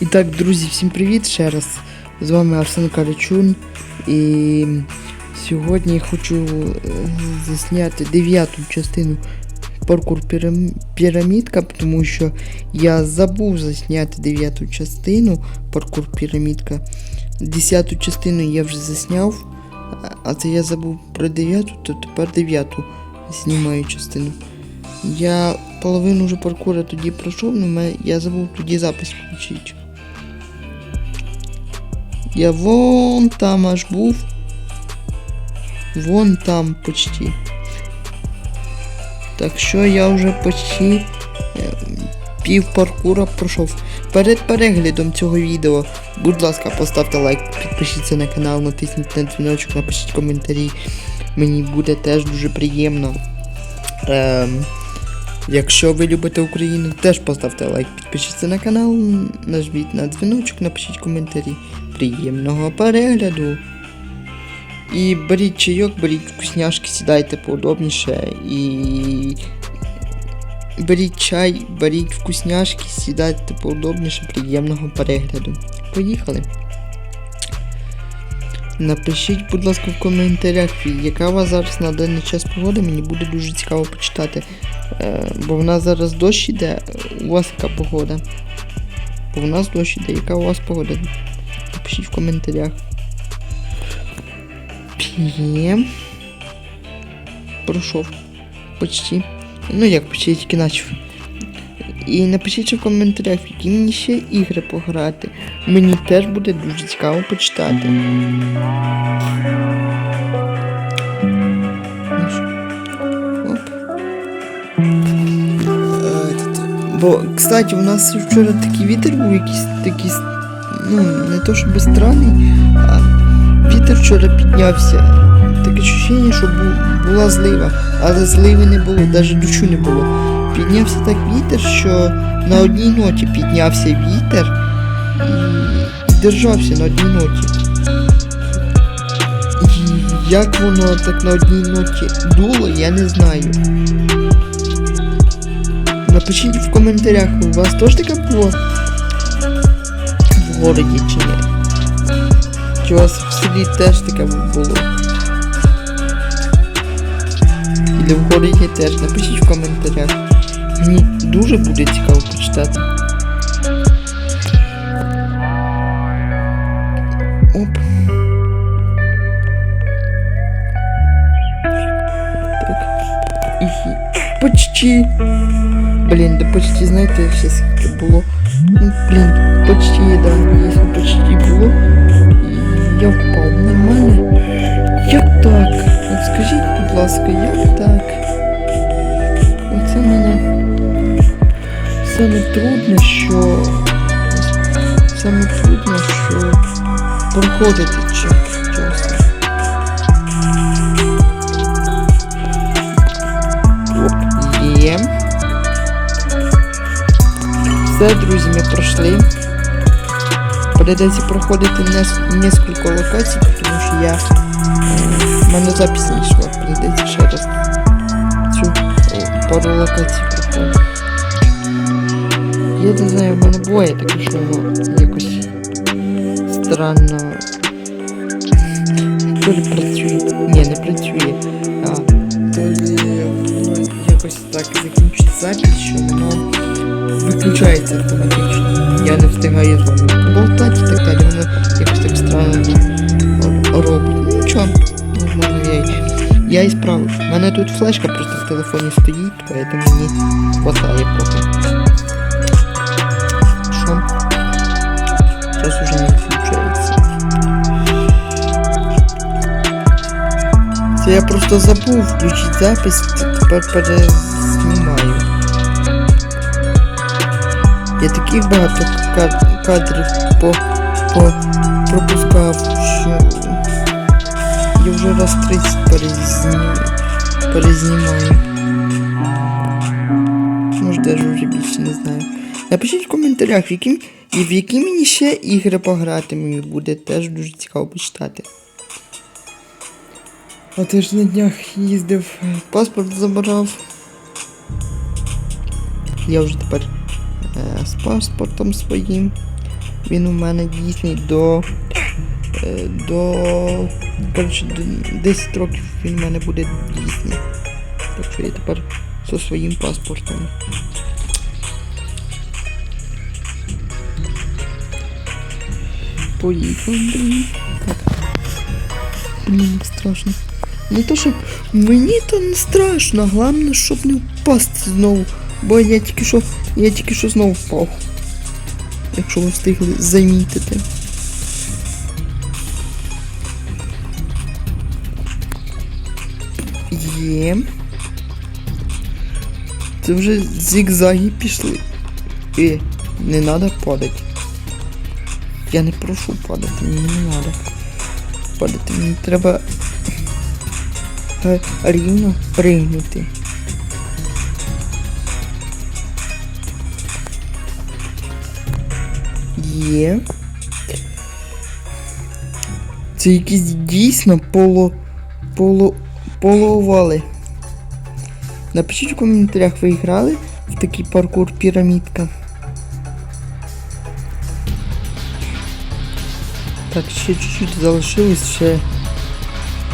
І так, друзі, всім привіт ще раз. З вами Арсен Карачун. І сьогодні я хочу е, засняти дев'яту частину паркур пірамідка, тому що я забув засняти дев'яту частину паркур пірамідка. Десяту частину я вже засняв, а це я забув про дев'яту, то тепер дев'яту знімаю частину. Я половину вже паркура тоді пройшов, але я забув тоді запис включити. Я вон там аж був. Вон там почти. Так що я вже почти е, пів паркура пройшов. Перед переглядом цього відео, будь ласка, поставте лайк, підпишіться на канал, натисніть на дзвіночок, напишіть коментарі. Мені буде теж дуже приємно. Ем, якщо ви любите Україну, теж поставте лайк, підпишіться на канал, нажміть на дзвіночок, напишіть коментарі. Приємного перегляду. І беріть чайок, беріть вкусняшки, сідайте поудобніше і. Беріть чай, беріть вкусняшки, сідайте поудобніше, приємного перегляду. Поїхали. Напишіть, будь ласка, в коментарях, яка у вас зараз на даний час погода, мені буде дуже цікаво почитати. Е, бо в нас зараз дощ іде, у вас яка погода? Бо в нас дощ іде, яка у вас погода? Напишіть в коментарях. П'єм. Пройшов. Почти. Ну як почти тільки начав. І напишіть в коментарях, які мені ще ігри пограти. Мені теж буде дуже цікаво почитати. Ну. Е, Бо, кстати, у нас вчора такий вітер був якийсь такий, ну, не то щоб странний, а вітер вчора піднявся. Таке відчуття, що була злива, але зливи не було, навіть дощу не було. Піднявся так вітер, що на одній ноті піднявся вітер і, держався на одній ноті. І як воно так на одній ноті дуло, я не знаю. Напишіть в коментарях, у вас теж таке було в городі чи у вас в селі теж таке було? Или в городі теж. Напишіть в коментарях. Мені дуже буде цікаво почитати. Оп. Так. Почти. Блін, да почти, знаєте, скільки було. Ну, блін, почти, да, якщо почти було. І я впав. Нормально. Як так? От скажіть, будь ласка, як так? Оце мене саме трудно, що. Саме трудно, що проходити час. Все, друзі, ми пройшли. Придеться проходити несколько локацій, тому що я в мене запись не йшла, прийдеться ще раз цю пару локацій проходити. Я не знаю, в мене буває таке, що якось странно. То ли працює. Ні, не працює. А, то ли якось так закінчить запись, що воно виключається автоматично. Я не встигаю з вами поболтати і так далі. Воно якось так странно робить. Ну нічого, можливо, я, й- я і справлюсь. У мене тут флешка просто в телефоні стоїть, поэтому мені хватає поки. Що? Зараз уже не включається. Це я просто забув включити запис, т- тепер перезнімаю. Я таких багато кадрів по, по пропускав, що я вже раз 30 перезнімаю. Може даже вже більше не знаю. Напишіть в коментарях, в які, і в які мені ще ігри пограти мені буде теж дуже цікаво почитати. А ти ж на днях їздив, паспорт забрав. Я вже тепер е, з паспортом своїм. він у мене дійсний до. е, До. Коротше, до 10 років він у мене буде дійсний. Так що я тепер зі своїм паспортом. Поїхали, блін. Блін, страшно. Не то, що мені то не страшно, головне, щоб не впасти знову. Бо я тільки що. Я тільки що знову впав. Якщо ви встигли замітити. Є. Це вже зігзаги пішли. Е, не треба падати. Я не прошу падати, мені не треба. Падати мені треба е, рівно пригнути. Є. Це якісь дійсно поло. поло. полоовали. Напишіть в коментарях, ви грали в такий паркур пірамідка. Так, ще чуть-чуть залишилось, ще,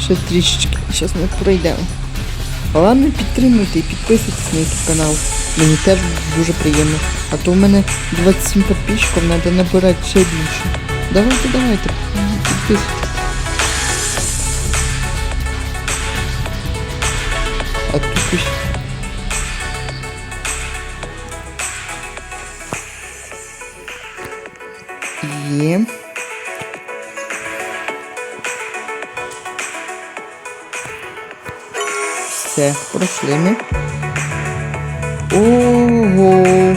ще трішечки. Зараз ми пройдемо. Головне підтримуйте і підписуйтесь на YouTube канал. Мені теж дуже приємно. А то у мене 27 підписчиків, треба набирати ще більше. Давайте, давайте, підписуйтесь. А тут ось... Є. Все, пройшли ми. Ого.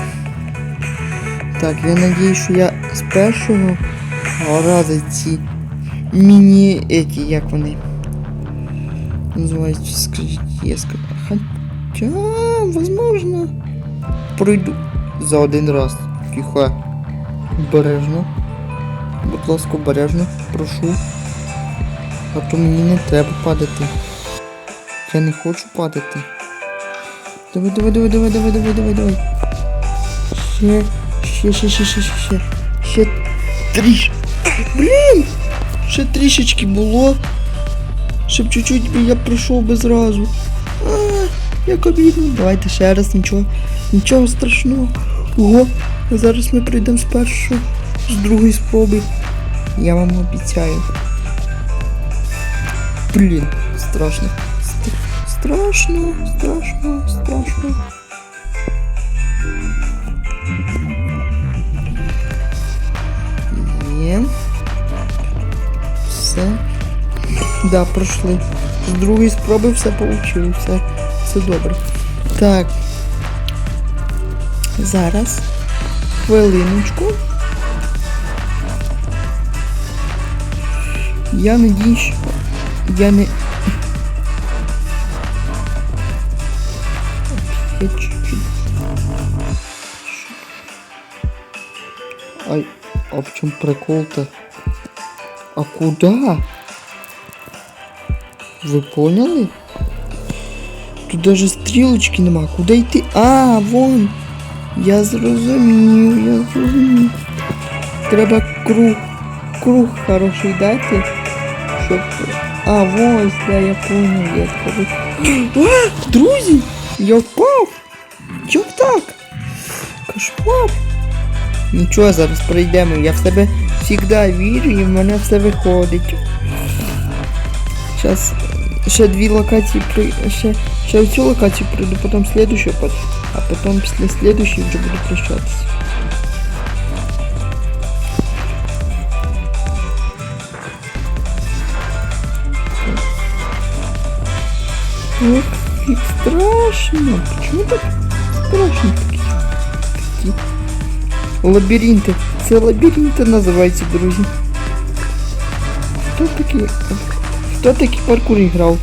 Так, я надіюсь, що я з першого разу ці міні еті, як вони називаються, скажіть, я скажу. Хоча, возможно, пройду за один раз. Тихо. Обережно. Будь ласка, обережно, прошу. А то мені не треба падати. Я не хочу падати. Давай, давай, давай, давай, давай, давай, давай, давай. Ще, ще, ще, ще, ще, ще, ще. Ще тріш. Блін! Ще трішечки було. Щоб чуть-чуть я пройшов би зразу. А, як обідно. Давайте ще раз, нічого. Нічого страшного. Ого, зараз ми прийдемо з першої, з другої спроби. Я вам обіцяю. Блін, страшно. Страшно, страшно, страшно. Да, пройшли. З другої спроби все вийшло, все, все добре. Так. Зараз. Хвилиночку. Я надіюсь, що я не. Я. Ай, а в чем прикол-то? А куда? Вы поняли? Тут даже стрілочки нема. Куди йти? А, вон. Я зрозумів, я зрозумів. Треба круг. Круг хороший дати. Щоб. А, ось, да, я понял, я скажу. А, друзі! Я впав! Чому так? Кошмар! Нічого, зараз пройдемо. Я в себе завжди вірю і в мене все виходить. Зараз ще дві локації при... ще, ще в цю локацію пройду, потім слідущу, пот- а потім після слідущої вже буду прощатися. Ох, як страшно. Почему так страшно такі? Такі. Лабіринти. Це лабіринти називаються, друзі. Хто такий? Хто такий паркур грав?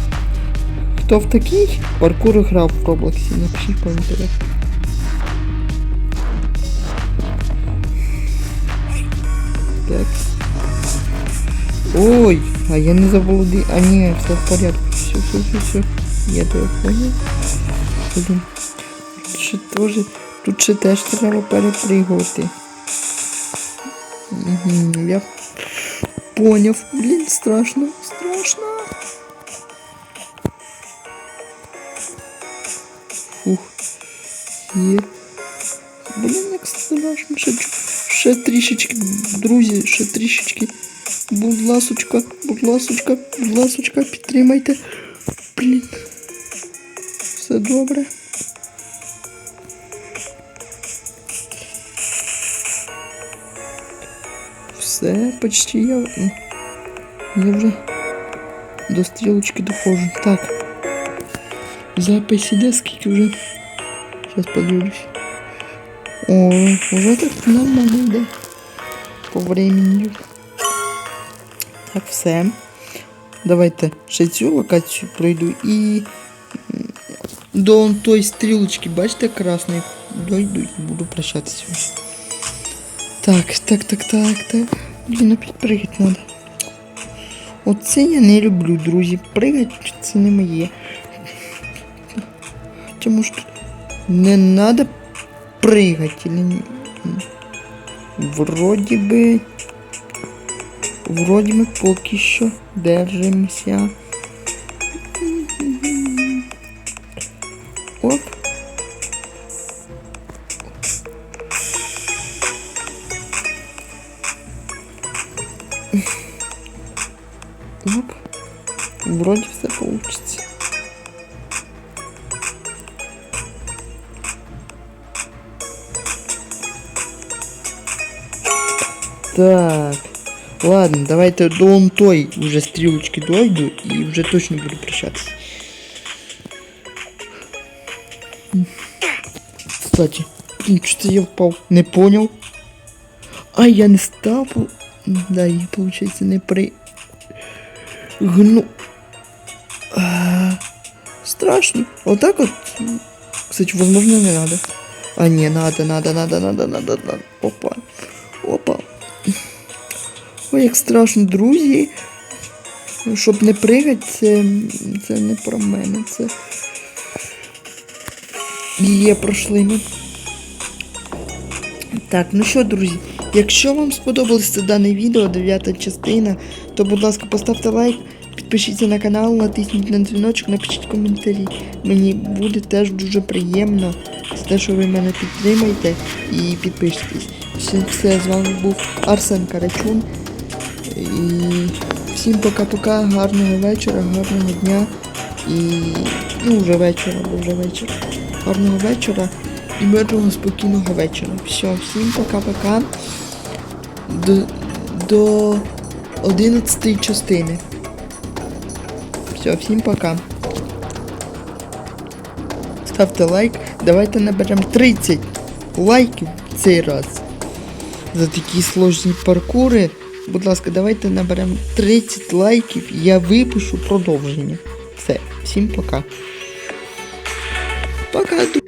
Хто в такий паркур грав в Роблоксі? Напишіть в коментарях. Так. Ой, а я не заволодію. А ні, все в порядку. Все, все, все, все. Я тебе понял. Тут ще теж. Тут ще теж треба перепригувати. Я поняв. Блін, страшно, страшно. Ух. Є. Блін, як страшно. Ще, ще трішечки, друзі, ще трішечки. Будь ласочка, будь ласочка, будь ласочка, підтримайте. Блін. Все добре. Все, почти я. Я вже до стрілочки доходжу. Так. Запис іде, скільки вже. Зараз подивлюсь. О, вже так нормально йде. По времени. Так, все. Давайте ще цю локацію пройду і до он той стрілочки, бачите, красної, дойду і буду прощатися. Так, так, так, так, так. Блін, опять пригати треба. Оце я не люблю, друзі. Пригати це не моє. Чому ж тут не надо прыгать или не- Вроді би. Вроді ми поки що держимося. Оп. Оп. Вроді все получится. Так. Ладно, давайте до он той уже стрілочки дойду і вже точно буду прощатися. Кстати, что-то я упал. Не понял. А, я не став. Да, я, получается, не при... Гну... А, страшно. Вот так вот. Кстати, возможно, не надо. А, не, надо, надо, надо, надо, надо, надо. Опа. Ой, як страшно, друзі. Щоб не пригати, це, це не про мене. Це є пройшли ми. Так, ну що, друзі, якщо вам сподобалося дане відео, дев'ята частина, то, будь ласка, поставте лайк, підпишіться на канал, натисніть на дзвіночок, напишіть коментарі. Мені буде теж дуже приємно за те, що ви мене підтримаєте і підпишитесь. Все, все, з вами був Арсен Карачун. І всім пока-пока, гарного вечора, гарного дня і ну вже вечора, бо вже вечір. Гарного вечора і мирного спокійного вечора. Все, всім пока-пока. До, до 11 частини. Все, всім пока. Ставте лайк. Давайте наберемо 30 лайків в цей раз. За такі сложні паркури. Будь ласка, давайте наберемо 30 лайків я випишу продовження. Все, всім пока. Пока.